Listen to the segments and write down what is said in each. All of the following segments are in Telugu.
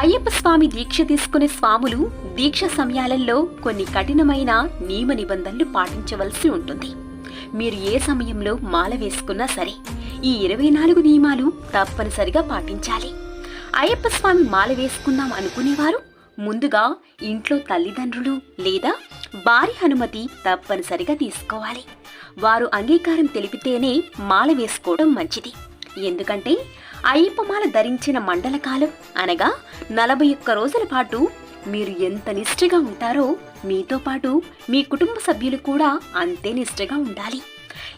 అయ్యప్ప స్వామి దీక్ష తీసుకునే స్వాములు దీక్ష సమయాలలో కొన్ని కఠినమైన నియమ నిబంధనలు పాటించవలసి ఉంటుంది. మీరు ఏ సమయంలో మాల వేసుకున్నా సరే ఈ ఇరవై నాలుగు నియమాలు తప్పనిసరిగా పాటించాలి. అయ్యప్ప స్వామి మాల వేసుకుందాం అనుకునేవారు ముందుగా ఇంట్లో తల్లిదండ్రులు లేదా వారి అనుమతి తప్పనిసరిగా తీసుకోవాలి. వారు అంగీకారం తెలిపితేనే మాల వేసుకోవడం మంచిది. ఎందుకంటే అయ్యప్ప మాల ధరించిన మండలకాలం అనగా నలభై ఒక్క రోజుల పాటు మీరు ఎంత నిష్ఠగా ఉంటారో మీతో పాటు మీ కుటుంబ సభ్యులు కూడా అంతే నిష్ఠగా ఉండాలి.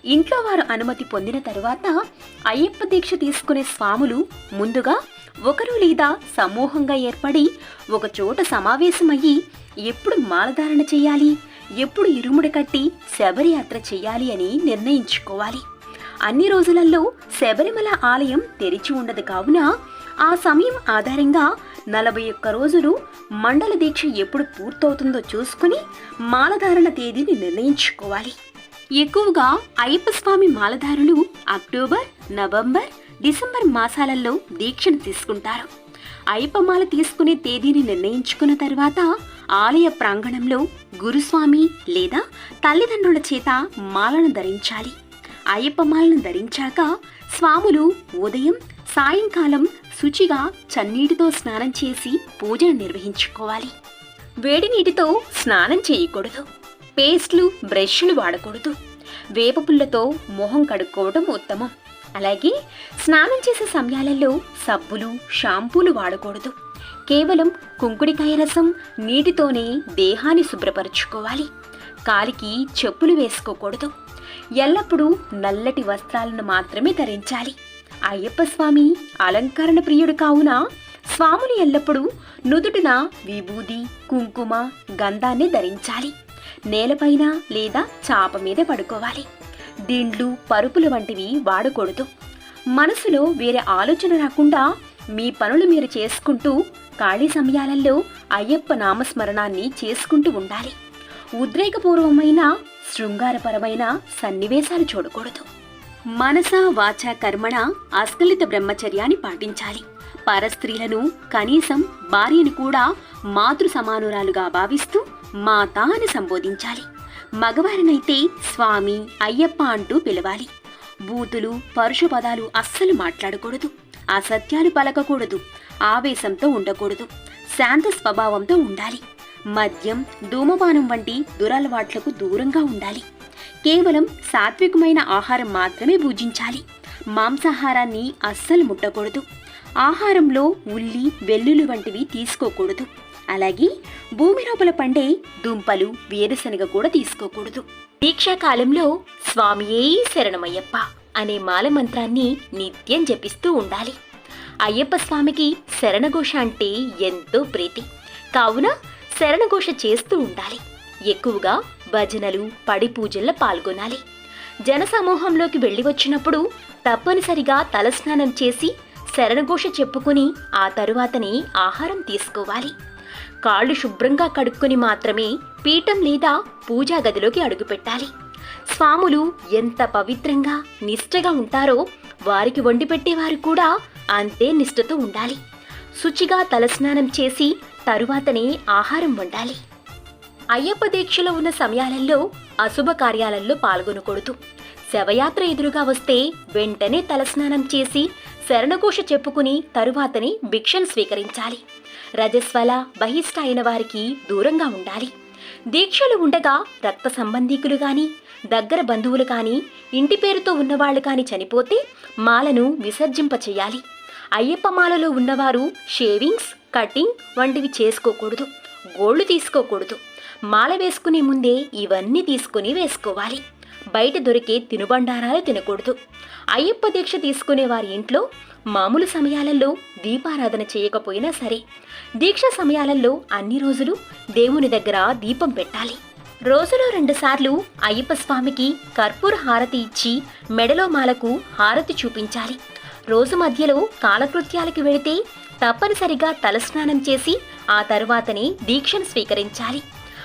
ఇంట్లో వారు అనుమతి పొందిన తరువాత అయ్యప్ప దీక్ష తీసుకునే స్వాములు ముందుగా ఒకరు లేదా సమూహంగా ఏర్పడి ఒక చోట సమావేశమయ్యి ఎప్పుడు మాలధారణ చేయాలి ఎప్పుడు ఇరుముడి కట్టి శబరియాత్ర చేయాలి అని నిర్ణయించుకోవాలి. అన్ని రోజులలో శబరిమల ఆలయం తెరిచి ఉండదు కావున ఆ సమయం ఆధారంగా నలభై ఒక్క రోజులు మండల దీక్ష ఎప్పుడు పూర్తవుతుందో చూసుకుని మాలధారణ తేదీని నిర్ణయించుకోవాలి. ఎక్కువగా అయ్యప్ప స్వామి మాలధారులు అక్టోబర్ నవంబర్ డిసెంబర్ మాసాలలో దీక్షను తీసుకుంటారు. అయ్యప్ప మాల తీసుకునే తేదీని నిర్ణయించుకున్న తర్వాత ఆలయ ప్రాంగణంలో గురుస్వామి లేదా తల్లిదండ్రుల చేత మాలను ధరించాలి. అయ్యప్పమాలను ధరించాక స్వాములు ఉదయం సాయంకాలం శుచిగా చన్నీటితో స్నానం చేసి పూజను నిర్వహించుకోవాలి. వేడి నీటితో స్నానం చేయకూడదు. పేస్ట్లు బ్రష్లు వాడకూడదు. వేప పుల్లతో మొహం కడుక్కోవడం ఉత్తమం. అలాగే స్నానం చేసే సమయాలలో సబ్బులు షాంపూలు వాడకూడదు. కేవలం కుంకుడికాయ రసం నీటితోనే దేహాన్ని శుభ్రపరచుకోవాలి. కాలికి చెప్పులు వేసుకోకూడదు. ఎల్లప్పుడూ నల్లటి వస్త్రాలను మాత్రమే ధరించాలి. అయ్యప్ప స్వామి అలంకరణ ప్రియుడు కావున స్వాములు ఎల్లప్పుడూ నుదుటిన విభూది కుంకుమ గంధాన్ని ధరించాలి. నేలపైన లేదా చాప మీద పడుకోవాలి. దిండ్లు పరుపులు వంటివి వాడకూడదు. మనసులో వేరే ఆలోచన రాకుండా మీ పనులు మీరు చేసుకుంటూ ఖాళీ సమయాలలో అయ్యప్ప నామస్మరణాన్ని చేసుకుంటూ ఉండాలి. ఉద్రేకపూర్వమైన శృంగారపరమైన సన్నివేశాలు చూడకూడదు. మనస వాచ కర్మణ అస్కలిత బ్రహ్మచర్యాన్ని పాటించాలి. పరస్త్రీలను కనీసం భార్యను కూడా మాతృ సమానురాలుగా భావిస్తూ మాత అని సంబోధించాలి. మగవారినైతే స్వామి అయ్యప్ప అంటూ పిలవాలి. బూతులు పరుషు పదాలు అస్సలు మాట్లాడకూడదు. అసత్యాలు పలకకూడదు. ఆవేశంతో ఉండకూడదు. శాంత స్వభావంతో ఉండాలి. మద్యం ధూమపానం వంటి దురలవాట్లకు దూరంగా ఉండాలి. కేవలం సాత్వికమైన ఆహారం మాత్రమే భుజించాలి. మాంసాహారాన్ని అస్సలు ముట్టకూడదు. ఆహారంలో ఉల్లి వెల్లుల్లి వంటివి తీసుకోకూడదు. అలాగే భూమి లోపల పండే దుంపలు వేరుశనగ కూడా తీసుకోకూడదు. దీక్షాకాలంలో స్వామియే శరణమయ్యప్ప అనే మాల మంత్రాన్ని నిత్యం జపిస్తూ ఉండాలి. అయ్యప్ప స్వామికి శరణఘోష అంటే ఎంతో ప్రీతి. కావున శరణఘోష చేస్తూ ఉండాలి. ఎక్కువగా భజనలు పడి పూజల్లో పాల్గొనాలి. జనసమూహంలోకి వెళ్ళి వచ్చినప్పుడు తప్పనిసరిగా తలస్నానం చేసి శరణఘోష చెప్పుకుని ఆ తరువాతనే ఆహారం తీసుకోవాలి. కాళ్ళు శుభ్రంగా కడుక్కొని మాత్రమే పీఠం లేదా పూజా గదిలోకి అడుగుపెట్టాలి స్వాములు ఎంత పవిత్రంగా నిష్ఠగా ఉంటారో వారికి వండి పెట్టేవారు కూడా అంతే నిష్ఠతో ఉండాలి. శుచిగా తలస్నానం చేసి తరువాతనే ఆహారం వండాలి. అయ్యప్ప దీక్షలో ఉన్న సమయాలలో అశుభ కార్యాలలో పాల్గొనకూడదు. శవయాత్ర ఎదురుగా వస్తే వెంటనే తలస్నానం చేసి శరణఘోష చెప్పుకుని తరువాతనే భిక్షను స్వీకరించాలి. రజస్వల బహిష్ట అయిన వారికి దూరంగా ఉండాలి. దీక్షలు ఉండగా రక్త సంబంధీకులు కానీ దగ్గర బంధువులు కానీ ఇంటి పేరుతో ఉన్నవాళ్ళు కానీ చనిపోతే మాలను విసర్జింపచేయాలి. అయ్యప్ప మాలలో ఉన్నవారు షేవింగ్స్ కటింగ్ వంటివి చేసుకోకూడదు గోళ్ళు తీసుకోకూడదు. మాల వేసుకునే ముందే ఇవన్నీ తీసుకుని వేసుకోవాలి. బయట దొరికే తినుబండారాలు తినకూడదు. అయ్యప్ప దీక్ష తీసుకునే వారి ఇంట్లో మామూలు సమయాలలో దీపారాధన చేయకపోయినా సరే దీక్ష సమయాలలో అన్ని రోజులు దేవుని దగ్గర దీపం పెట్టాలి. రోజులో రెండుసార్లు అయ్యప్ప స్వామికి కర్పూర హారతి ఇచ్చి మెడలో మాలకు హారతి చూపించాలి. రోజు మధ్యలో కాలకృత్యాలకు వెళితే తప్పనిసరిగా తలస్నానం చేసి ఆ తరువాతనే దీక్షను స్వీకరించాలి.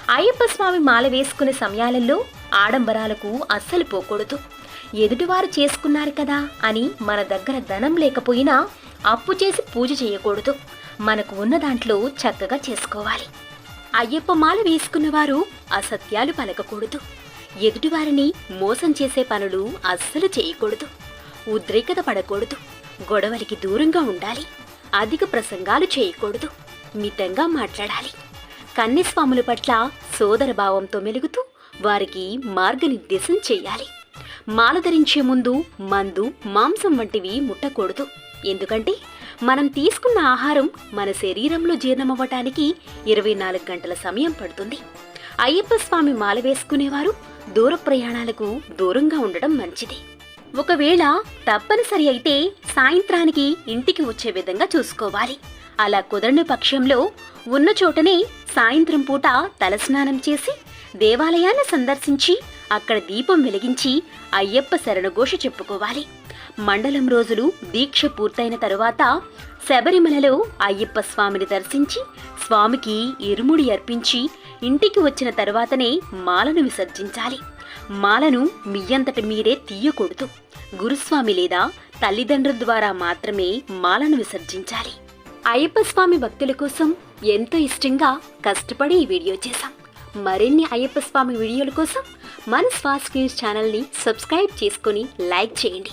అయ్యప్ప స్వామి మాల వేసుకునే సమయాలలో ఆడంబరాలకు అస్సలు పోకూడదు. ఎదుటివారు చేసుకున్నారు కదా అని మన దగ్గర ధనం లేకపోయినా అప్పు చేసి పూజ చేయకూడదు. మనకు ఉన్న దాంట్లో చక్కగా చేసుకోవాలి. అయ్యప్ప మాల వేసుకున్నవారు అసత్యాలు పలకకూడదు. ఎదుటివారిని మోసం చేసే పనులు అస్సలు చేయకూడదు. ఉద్రేకత పడకూడదు. గొడవలకి దూరంగా ఉండాలి. అధిక ప్రసంగాలు చేయకూడదు. మితంగా మాట్లాడాలి. కన్యస్వాముల పట్ల సోదర భావంతో మెలుగుతూ వారికి మార్గనిర్దేశం చేయాలి. మాల ధరించే ముందు మందు మాంసం వంటివి ముట్టకూడదు. ఎందుకంటే మనం తీసుకున్న ఆహారం మన శరీరంలో జీర్ణమవ్వటానికి ఇరవై నాలుగు గంటల సమయం పడుతుంది. అయ్యప్ప స్వామి మాల వేసుకునేవారు దూర ప్రయాణాలకు దూరంగా ఉండడం మంచిది. ఒకవేళ తప్పనిసరి అయితే సాయంత్రానికి ఇంటికి వచ్చే విధంగా చూసుకోవాలి. అలా కుదరని పక్షంలో ఉన్న చోటనే సాయంత్రం పూట తలస్నానం చేసి దేవాలయాన్ని సందర్శించి అక్కడ దీపం వెలిగించి అయ్యప్ప శరణఘోష చెప్పుకోవాలి. మండలం రోజులు దీక్ష పూర్తయిన తరువాత శబరిమలలో అయ్యప్ప స్వామిని దర్శించి స్వామికి ఇరుముడి అర్పించి ఇంటికి వచ్చిన తరువాతనే మాలను విసర్జించాలి. మాలను మీయంతట మీరే తీయకూడదు. గురుస్వామి లేదా తల్లిదండ్రుల ద్వారా మాత్రమే మాలను విసర్జించాలి. అయ్యప్ప స్వామి భక్తుల కోసం ఎంతో ఇష్టంగా కష్టపడి ఈ వీడియో చేశాం. మరిన్ని అయ్యప్ప స్వామి వీడియోల కోసం మన స్వాస్ న్యూస్ ఛానల్ని సబ్స్క్రైబ్ చేసుకొని లైక్ చేయండి.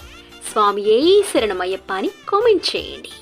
స్వామి ఏ శరణమయ్యప్ప అని కామెంట్ చేయండి.